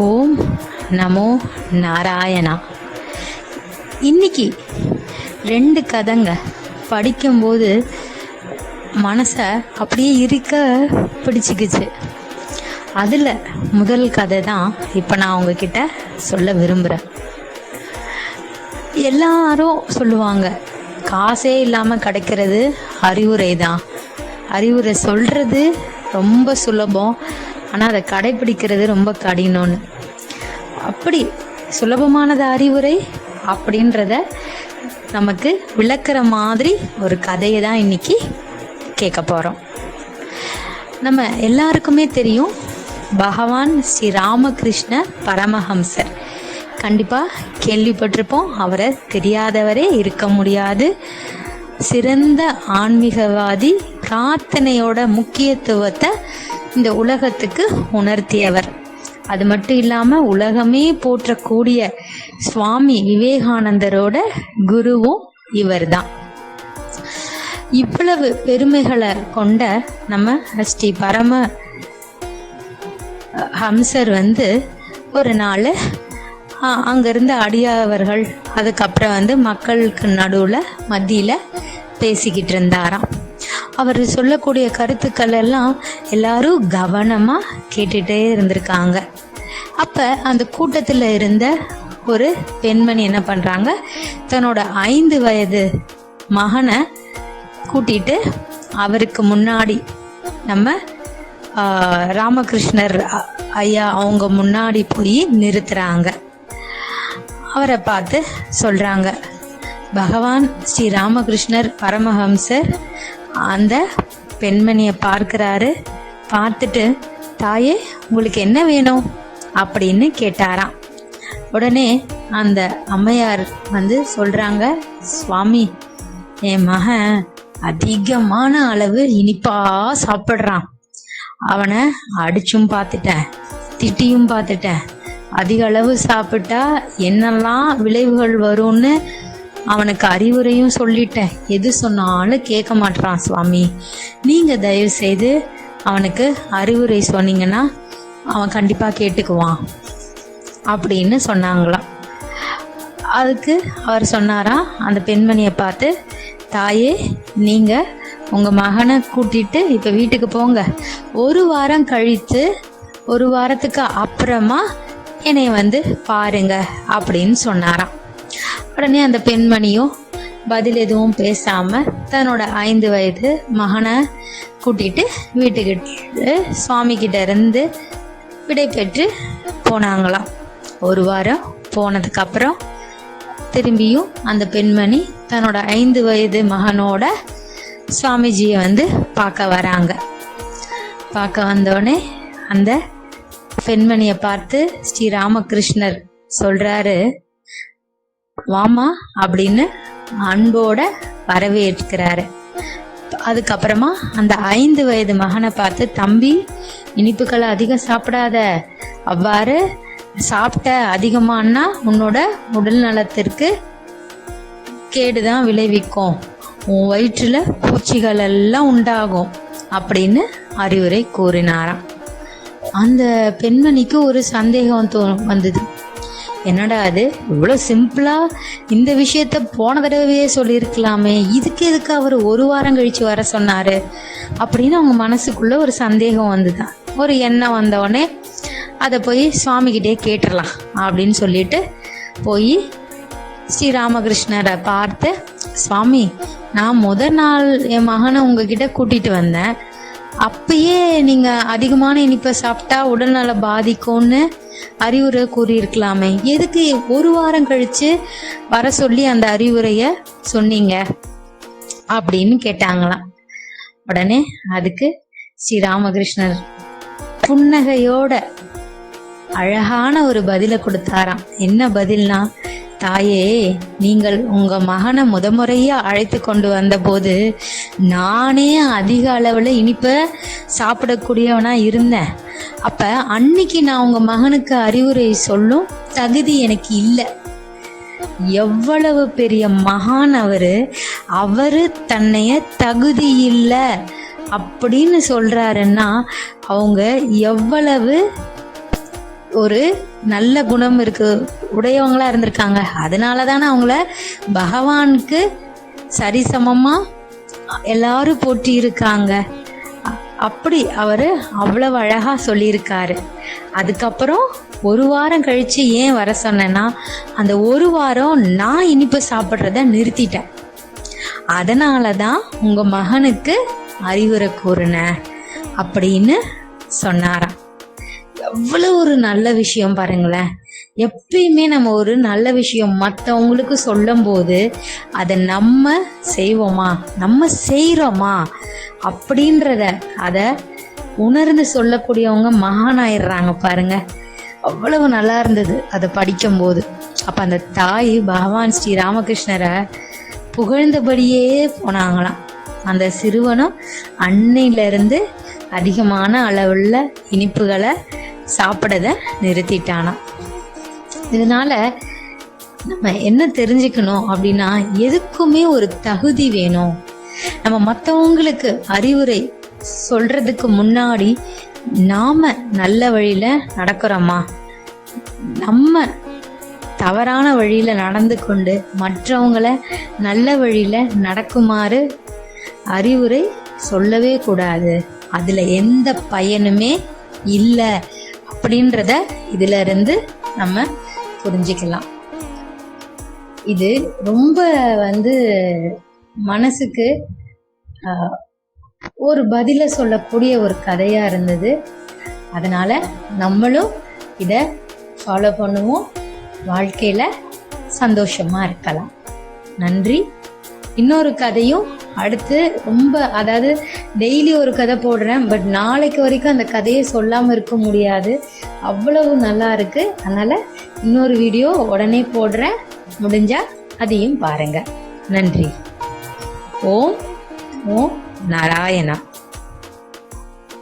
ஓம் நமோ நாராயணா. இன்னைக்கு ரெண்டு கதைங்க படிக்கும்போது மனசை அப்படியே இருக்க பிடிச்சிக்கிச்சு. அதில் முதல் கதை தான் இப்போ நான் உங்ககிட்ட சொல்ல விரும்புகிறேன் எல்லாரும் சொல்லுவாங்க காசே இல்லாமல் கிடைக்கிறது அறிவுரை தான் அறிவுரை சொல்கிறது ரொம்ப சுலபம். ஆனால் அதை கடைப்பிடிக்கிறது ரொம்ப கடினம்னு. அப்படி சுலபமானது அறிவுரை அப்படின்றத நமக்கு விளக்குற மாதிரி ஒரு கதையை தான் இன்னைக்கு கேட்க போகிறோம் நம்ம எல்லாருக்குமே தெரியும் பகவான் ஸ்ரீ ராமகிருஷ்ண பரமஹம்சர். கண்டிப்பாக கேள்விப்பட்டிருப்போம் அவரை தெரியாதவரே இருக்க முடியாது. சிறந்த ஆன்மீகவாதி பிரார்த்தனையோட முக்கியத்துவத்தை இந்த உலகத்துக்கு உணர்த்தியவர். அது மட்டும் இல்லாமல் உலகமே போற்றக்கூடிய சுவாமி விவேகானந்தரோட குருவும் இவர்தான். இவ்வளவு பெருமைகளை கொண்ட நம்ம ஸ்ரீ பரம ஹம்சர் வந்து ஒரு நாள் அங்கேருந்து அடியாவர்கள் அதுக்கப்புறம் வந்து மக்களுக்கு நடுவில் மத்தியில் பேசிக்கிட்டு இருந்தாராம். அவர் சொல்லக்கூடிய கருத்துக்கள் எல்லாம் எல்லாரும் கவனமாக கேட்டுகிட்டே இருந்திருக்காங்க. அப்போ அந்த கூட்டத்தில் இருந்த ஒரு பெண்மணி என்ன பண்ணுறாங்க தன்னோட ஐந்து வயது மகனை கூட்டிட்டு அவருக்கு முன்னாடி நம்ம ராமகிருஷ்ணர் ஐயா அவங்க முன்னாடி போய் நிறுத்துறாங்க. அவரை பார்த்து சொல்றாங்க பகவான் ஸ்ரீ ராமகிருஷ்ணர் பரமஹம்சர் அந்த பெண்மணியை பார்க்கிறாரு. பார்த்துட்டு தாயே உங்களுக்கு என்ன வேணும்? அப்படின்னு கேட்டாராம். உடனே அந்த அம்மையார் வந்து சொல்றாங்க சுவாமி என் மகன் அதிகமான அளவு இனிப்பா சாப்பிட்றான். அவனை அடிச்சும் பார்த்துட்டேன் திட்டியும் பார்த்துட்டேன். அதிக அளவு சாப்பிட்டா என்னெல்லாம் விளைவுகள் வரும்னு அவனுக்கு அறிவுரையும் சொல்லிட்டேன். எது சொன்னாலும் கேட்க மாட்றான் சுவாமி. நீங்க தயவு செய்து அவனுக்கு அறிவுரை சொன்னீங்கன்னா அவன் கண்டிப்பா கேட்டுக்குவான் அப்படின்னு சொன்னாங்களாம். அதுக்கு அவர் சொன்னாராம் அந்த பெண்மணியை பார்த்து தாயே நீங்க உங்க மகனை கூட்டிட்டு இப்ப வீட்டுக்கு போங்க. ஒரு வாரம் கழித்து ஒரு வாரத்துக்கு அப்புறமா என்னை வந்து பாருங்க அப்படின்னு சொன்னாராம். உடனே அந்த பெண்மணியும் பதில் எதுவும் பேசாம தன்னோட ஐந்து வயது மகனை கூட்டிட்டு வீட்டுக்கிட்ட சுவாமி கிட்ட இருந்து விடை பெற்று போனாங்களாம். ஒரு வாரம் போனதுக்கு அப்புறம் திரும்பியும் அந்த பெண்மணி தன்னோட ஐந்து வயது மகனோட சுவாமிஜியை வந்து பார்க்க வராங்க. பார்க்க வந்தோடனே அந்த பெண்மணியை பார்த்து ஸ்ரீ ராமகிருஷ்ணர் சொல்றாரு வாமா அப்படின்னு அன்போட வரவேற்கிறாரு. அதுக்கப்புறமா அந்த ஐந்து வயது மகனை பார்த்து தம்பி இனிப்புகளை அதிகம் சாப்பிடாத. அவ்வாறு சாப்பிட்ட அதிகமானா உன்னோட உடல் நலத்திற்கு கேடுதான் விளைவிக்கும். உன் வயிற்றுல பூச்சிகள் எல்லாம் உண்டாகும் அப்படின்னு அறிவுரை கூறினாராம். அந்த பெண்மணிக்கு ஒரு சந்தேகம் தோ வந்தது. என்னடா அது இவ்வளோ சிம்பிளா? இந்த விஷயத்த போன தடவையே சொல்லியிருக்கலாமே. இதுக்கு எதுக்கு அவர் ஒரு வாரம் கழிச்சு வர சொன்னாரு? அப்படின்னு அவங்க மனசுக்குள்ள ஒரு சந்தேகம் வந்துதான் ஒரு எண்ணம் வந்தவொடனே அதை போய் சுவாமிகிட்டே கேட்டுடலாம் அப்படின்னு சொல்லிட்டு போய் ஸ்ரீ ராமகிருஷ்ணரை பார்த்து சுவாமி நான் முத நாள் என் மகனை உங்ககிட்ட கூட்டிட்டு வந்தேன். அப்பயே நீங்க அதிகமான இனிப்பை சாப்பிட்டா உடல்நல பாதிக்கும்னு அறிவுரை கூறியிருக்கலாமே. எதுக்கு ஒரு வாரம் கழிச்சு வர சொல்லி அந்த அறிவுரைய சொன்னீங்க? அப்படின்னு கேட்டாங்களாம். உடனே அதுக்கு ஸ்ரீ ராமகிருஷ்ணர் புன்னகையோட அழகான ஒரு பதிலை கொடுத்தாராம். என்ன பதில்னா தாயே நீங்கள் உங்க மகனை முதமுறையா அழைத்து கொண்டு வந்தபோது நானே அதிக அளவில் இனிப்ப சாப்பிடக்கூடியவனா இருந்தேன். அப்ப அன்னைக்கு நான் உங்க மகனுக்கு அறிவுரை சொல்லும் தகுதி எனக்கு இல்லை. எவ்வளவு பெரிய மகான் அவரு அவரு தன்னைய தகுதி இல்லை அப்படின்னு சொல்றாருன்னா அவங்க எவ்வளவு ஒரு நல்ல குணம் இருக்கு உடையவங்களா இருந்திருக்காங்க. அதனால தானே அவங்கள பகவானுக்கு சரிசமமா எல்லாரும் போட்டி இருக்காங்க அப்படி அவர் அவ்வளவு அழகா சொல்லியிருக்காரு. அதுக்கப்புறம் ஒரு வாரம் கழிச்சு ஏன் வர சொன்னேன்னா அந்த ஒரு வாரம் நான் இனிப்பு சாப்பிட்றத நிறுத்திட்டேன். அதனால தான் உங்க மகனுக்கு அறிவுரை கூறினேன் அப்படின்னு சொன்னாராம். எவ்வளோ ஒரு நல்ல விஷயம் பாருங்களேன். எப்பயுமே நம்ம ஒரு நல்ல விஷயம் மற்றவங்களுக்கு சொல்லும் போது அதை நம்ம செய்வோமா? நம்ம செய்கிறோமா அப்படின்றத அதை உணர்ந்து சொல்லக்கூடியவங்க மகானாயிடுறாங்க பாருங்க. அவ்வளவு நல்லா இருந்தது அதை படிக்கும்போது. அப்போ அந்த தாய் பகவான் ஸ்ரீ ராமகிருஷ்ணரை புகழ்ந்தபடியே போனாங்களாம். அந்த சிறுவனும் அன்னையிலிருந்து அதிகமான அளவுள்ள இனிப்புகளை சாப்பிடத நிறுத்திட்டானாம். இதனால நம்ம என்ன தெரிஞ்சுக்கணும் அப்படின்னா எதுக்குமே ஒரு தகுதி வேணும். நம்ம மற்றவங்களுக்கு அறிவுரை சொல்றதுக்கு முன்னாடி நாம நல்ல வழியில நடக்கிறோமா? நம்ம தவறான வழியில நடந்து கொண்டு மற்றவங்கள நல்ல வழியில நடக்குமாறு அறிவுரை சொல்லவே கூடாது. அதுல எந்த பயனுமே இல்லை அப்படின்றத இதுல இருந்து நம்ம புரிஞ்சுக்கலாம். இது ரொம்ப வந்து மனசுக்கு ஒரு பதில சொல்லக்கூடிய ஒரு கதையா இருந்தது. அதனால நம்மளும் இதை ஃபாலோ பண்ணுவோம். வாழ்க்கையில சந்தோஷமா இருக்கலாம். நன்றி. இன்னொரு கதையும் அடுத்து ரொம்ப அதாவது டெய்லி ஒரு கதை போடுறேன் பட் நாளைக்கு வரைக்கும் அந்த கதையை சொல்லாமல் இருக்க முடியாது. அவ்வளவு நல்லா இருக்கு. அதனால இன்னொரு வீடியோ உடனே போடுறேன். முடிஞ்சா அதையும் பாருங்க. நன்றி. ஓம் ஓம் நாராயணா.